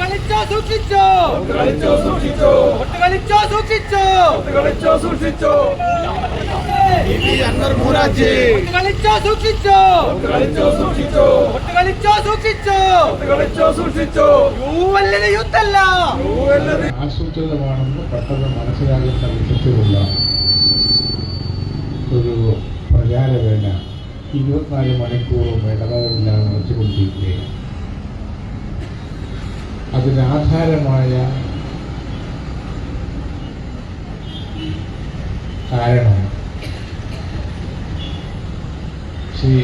കളിച്ചോ സൂക്ഷിച്ചോ. കളിച്ചോ സൂക്ഷിച്ചോ. കളിച്ചോ സൂക്ഷിച്ചോ. കളിച്ചോ സൂക്ഷിച്ചോ. അൻവർ മൂരാജി കളിച്ചോ സൂക്ഷിച്ചോ. കളിച്ചോ സൂക്ഷിച്ചോ. കളിച്ചോ സൂക്ഷിച്ചോ. കളിച്ചോ സൂക്ഷിച്ചോ. യൂ അല്ലത് യൂത്തല്ല ആസൂത്രിതമാണെന്ന് പെട്ടെന്ന് മനസ്സിലാകുന്ന വിധത്തിലുള്ള ഒരു പ്രചാരവേല ഇരുപത്തിനാല് മണിക്കൂറും ഇടതകളില്ലാതെ നടത്തിക്കൊണ്ടിരിക്കുകയാണ് അതിനാധാരമായ കാരണം Shri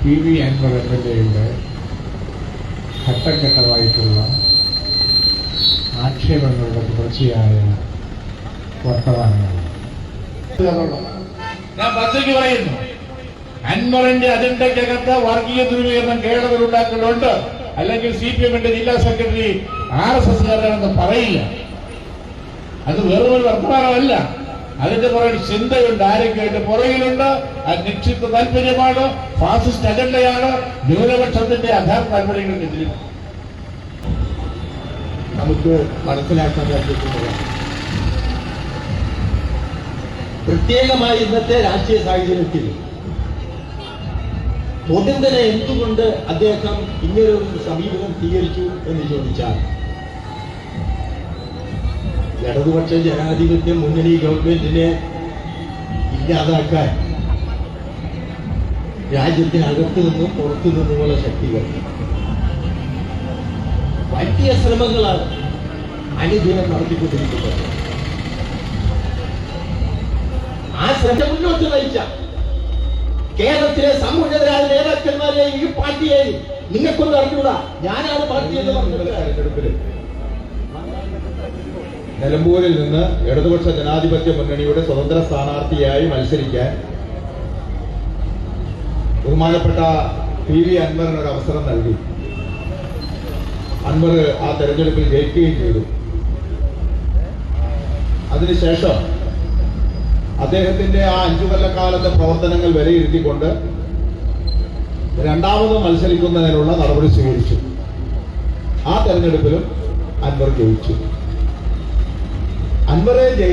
P V Anvar M L എയുടെ ഘട്ടം ആക്ഷേപങ്ങളുടെ തുടർച്ചയായ പച്ചയ്ക്ക് പറയുന്നു. അൻവറിന്റെ അജണ്ടയ്ക്കകത്ത് വർഗീയ ധ്രുവീകരണം കേരളത്തിൽ ഉണ്ടാക്കുന്നുണ്ട് അല്ലെങ്കിൽ സി പി എമ്മിന്റെ ജില്ലാ സെക്രട്ടറി ആർ എസ് എസ്കാരനാണെന്ന് പറയില്ല. അത് വെറും ഒരു വർത്തമാനമല്ല. അതിന്റെ പുറകിൽ ചിന്തയുണ്ട്. ആരൊക്കെയായിട്ട് പുറകിലുണ്ട്? അത് നിക്ഷിപ്ത താല്പര്യമാണ്. ഫാസിസ്റ്റ് അജണ്ടയാണ്. ന്യൂനപക്ഷത്തിന്റെ അധാർ താല്പര്യങ്ങൾക്കെതിരെ നമുക്ക് മനസ്സിലാക്കാൻ സാധിക്കുന്നത് പ്രത്യേകമായി ഇന്നത്തെ രാഷ്ട്രീയ സാഹചര്യത്തിൽ പൊതുന്തനെ എന്തുകൊണ്ട് അദ്ദേഹം ഇങ്ങനൊരു സമീപനം സ്വീകരിച്ചു എന്ന് ചോദിച്ചാൽ ഇടതുപക്ഷ ജനാധിപത്യ മുന്നണി ഗവൺമെന്റിനെ ഇല്ലാതാക്കാൻ രാജ്യത്തിനകത്തു നിന്നും പുറത്തു നിന്നുമുള്ള ശക്തികൾ. വലിയ ശ്രമങ്ങളാണ് അനുദിനം നടത്തിക്കൊണ്ടിരിക്കുന്നത്. ആ ശ്രദ്ധ മുന്നോട്ട് നയിച്ച കേരളത്തിലെ സമൂഹരായ നേതാക്കന്മാരെയും ഈ പാർട്ടിയെയും നിങ്ങൾക്കൊന്നും അറിഞ്ഞൂടാ ഞാനാണ് പാർട്ടി എന്ന് പറഞ്ഞത്. നിലമ്പൂരിൽ നിന്ന് ഇടതുപക്ഷ ജനാധിപത്യ മുന്നണിയുടെ സ്വതന്ത്ര സ്ഥാനാർത്ഥിയായി മത്സരിക്കാൻ ബഹുമാനപ്പെട്ട പി വി അൻവറിന് ഒരു അവസരം നൽകി. അൻവർ ആ തെരഞ്ഞെടുപ്പിൽ ജയിക്കുകയും ചെയ്തു. അതിനുശേഷം അദ്ദേഹത്തിന്റെ ആ അഞ്ചു കൊല്ലക്കാലത്തെ പ്രവർത്തനങ്ങൾ വിലയിരുത്തിക്കൊണ്ട് രണ്ടാമത് മത്സരിക്കുന്നതിനുള്ള നടപടി സ്വീകരിച്ചു. ആ തെരഞ്ഞെടുപ്പിലും അൻവർ ജയിച്ചു. അൻവറെ ജയി